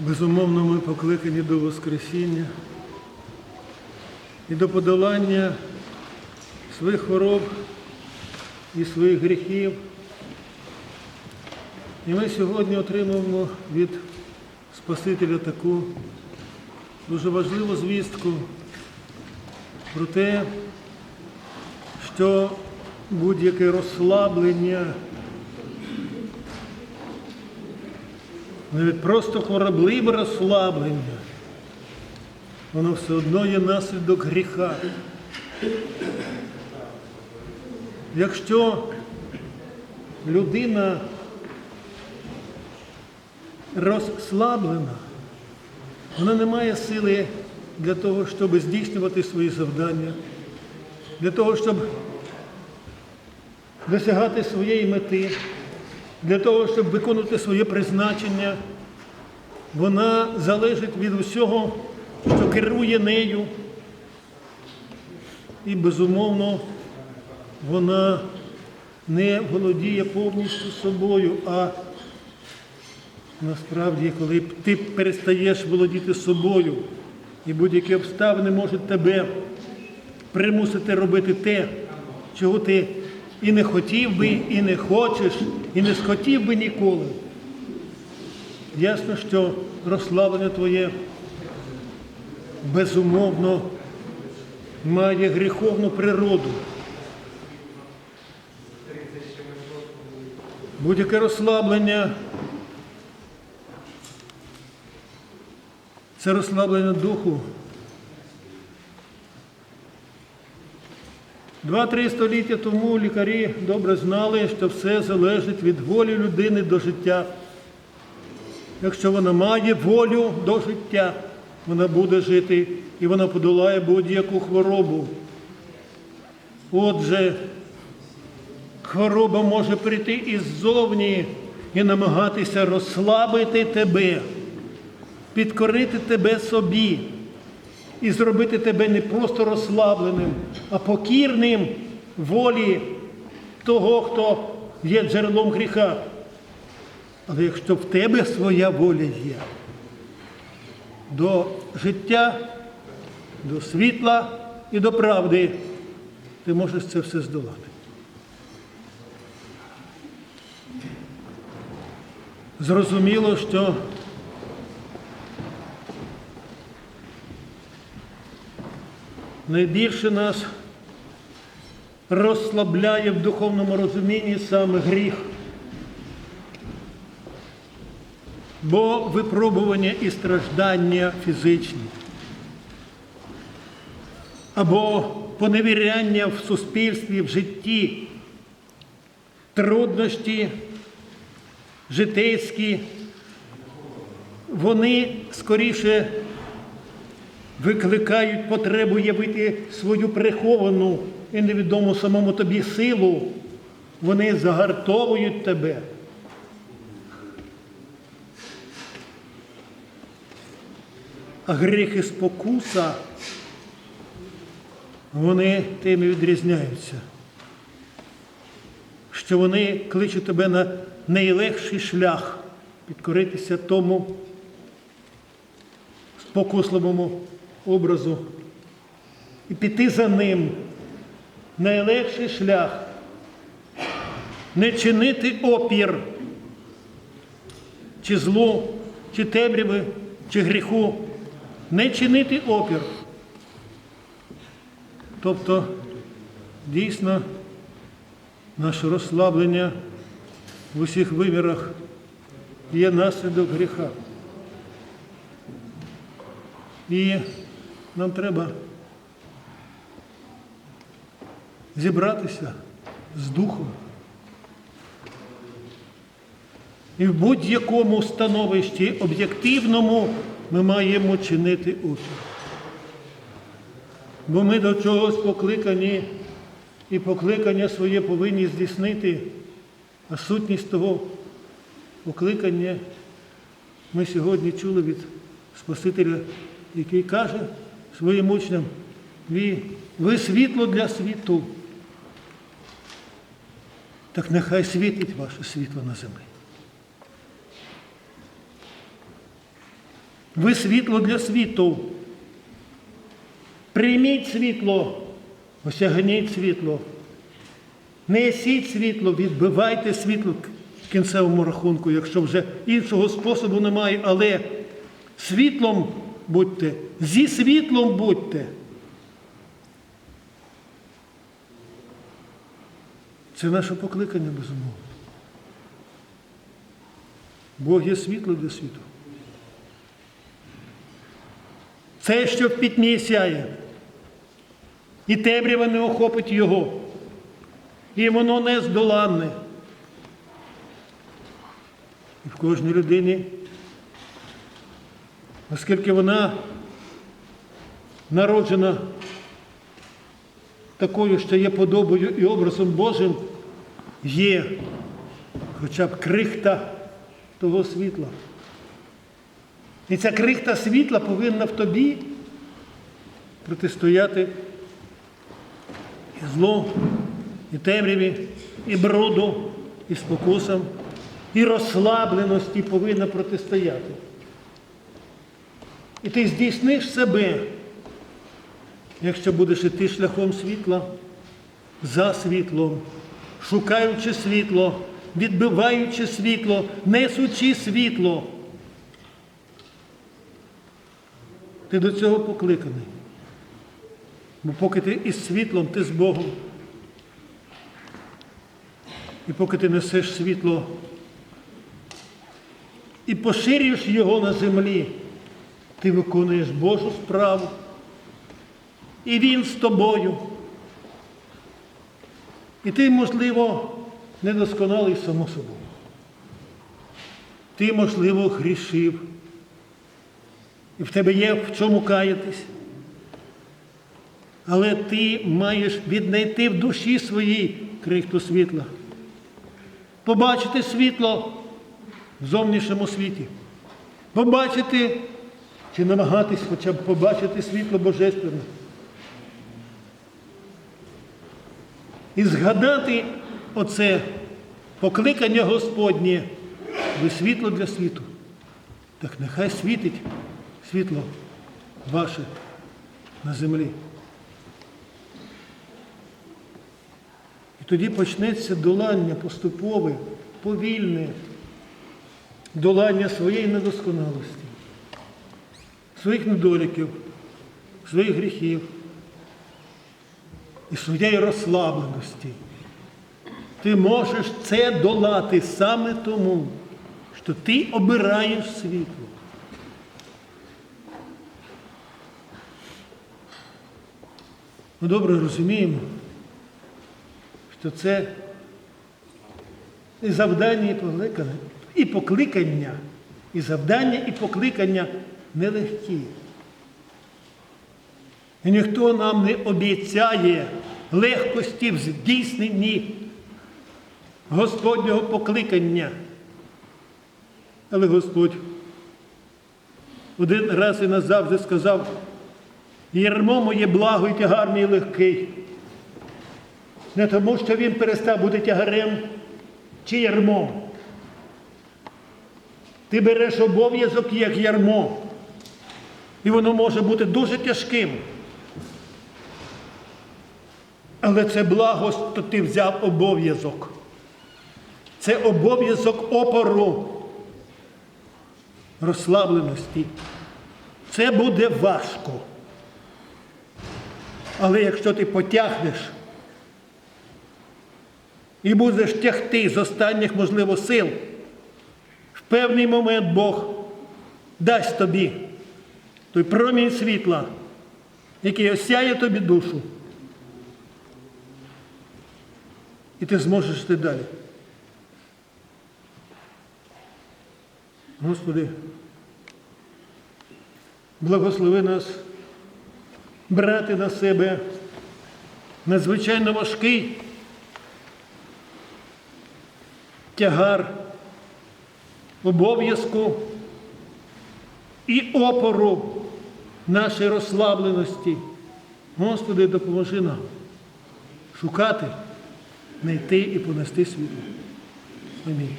Безумовно, ми покликані до Воскресіння і до подолання своїх хвороб і своїх гріхів. І ми сьогодні отримуємо від Спасителя таку дуже важливу звістку про те, що будь-яке розслаблення, навіть просто хворобливе розслаблення, воно все одно є наслідок гріха. Якщо людина розслаблена, вона не має сили для того, щоб здійснювати свої завдання, для того, щоб досягати своєї мети, для того, щоб виконувати своє призначення. Вона залежить від усього, що керує нею. І, безумовно, вона не володіє повністю собою, а насправді, коли ти перестаєш володіти собою, і будь-які обставини можуть тебе примусити робити те, чого ти і не хотів би, і не хочеш, і не схотів би ніколи. Ясно, що розслаблення твоє безумовно має гріховну природу. Будь-яке розслаблення це розслаблення духу. Два-три століття тому лікарі добре знали, що все залежить від волі людини до життя. Якщо вона має волю до життя, вона буде жити і вона подолає будь-яку хворобу. Отже, хвороба може прийти іззовні і намагатися розслабити тебе, підкорити тебе собі і зробити тебе не просто розслабленим, а покірним волі того, хто є джерелом гріха. Але якщо в тебе своя воля є до життя, до світла і до правди, ти можеш це все здолати. Зрозуміло, що найбільше нас розслабляє в духовному розумінні саме гріх. Бо випробування і страждання фізичні, або поневіряння в суспільстві, в житті, труднощі житейські, вони скоріше викликають потребу явити свою приховану і невідому самому тобі силу. Вони загартовують тебе. А гріхи спокуса, вони тим і відрізняються, що вони кличуть тебе на найлегший шлях підкоритися тому спокусливому образу і піти за ним. Найлегший шлях не чинити опір чи злу, чи темряви, чи гріху, не чинити опір. Тобто, дійсно, наше розслаблення в усіх вимірах є наслідок гріха. І нам треба зібратися з духом. І в будь-якому становищі об'єктивному ми маємо чинити опір. Бо ми до чогось покликані і покликання своє повинні здійснити, а сутність того покликання ми сьогодні чули від Спасителя, який каже своїм учням, ви, світло для світу. Так нехай світить ваше світло на землі. Ви світло для світу. Прийміть світло, осягніть світло. Несіть світло, відбивайте світло в кінцевому рахунку, якщо вже іншого способу немає, але світлом будьте, зі світлом будьте. Це наше покликання безумовно. Бог є світло для світу. Це, що в пітьмі сяє, і темрява не охопить його, і воно не здоланне. І в кожній людині, оскільки вона народжена такою, що є подобою і образом Божим, є хоча б крихта того світла. І ця крихта світла повинна в тобі протистояти і злу, і темряві, і бруду, і спокусам, і розслабленості повинна протистояти. І ти здійсниш себе, якщо будеш іти шляхом світла, за світлом, шукаючи світло, відбиваючи світло, несучи світло. Ти до цього покликаний. Бо поки ти із світлом, ти з Богом. І поки ти несеш світло і поширюєш його на землі, ти виконуєш Божу справу. І Він з тобою. І ти, можливо, недосконалий само собою. Ти, можливо, грішив. І в тебе є в чому каятись. Але ти маєш віднайти в душі своїй крихту світла. Побачити світло в зовнішньому світі. Побачити, чи намагатись хоча б побачити світло Божественне. І згадати оце покликання Господнє, ви світло для світу. Так нехай світить світло ваше на землі. І тоді почнеться долання поступове, повільне, долання своєї недосконалості, своїх недоліків, своїх гріхів і своєї розслабленості. Ти можеш це долати саме тому, що ти обираєш світло. Ми добре розуміємо, що це і завдання, і покликання, і покликання, і завдання, і покликання нелегкі. І ніхто нам не обіцяє легкості в здійсненні Господнього покликання. Але Господь один раз і назавжди сказав, Єрмо моє благо і тягар мій легкий. Не тому, що він перестав бути тягарем чи ярмом. Ти береш обов'язок як ярмо. І воно може бути дуже тяжким. Але це благо, що ти взяв обов'язок. Це обов'язок опору, розслабленості. Це буде важко. Але якщо ти потягнеш і будеш тягти з останніх, можливо, сил, в певний момент Бог дасть тобі той промінь світла, який осяє тобі душу. І ти зможеш йти далі. Господи, благослови нас брати на себе надзвичайно важкий тягар обов'язку і опору нашої розслабленості. Господи, допоможи нам шукати, знайти і понести світло. Амінь.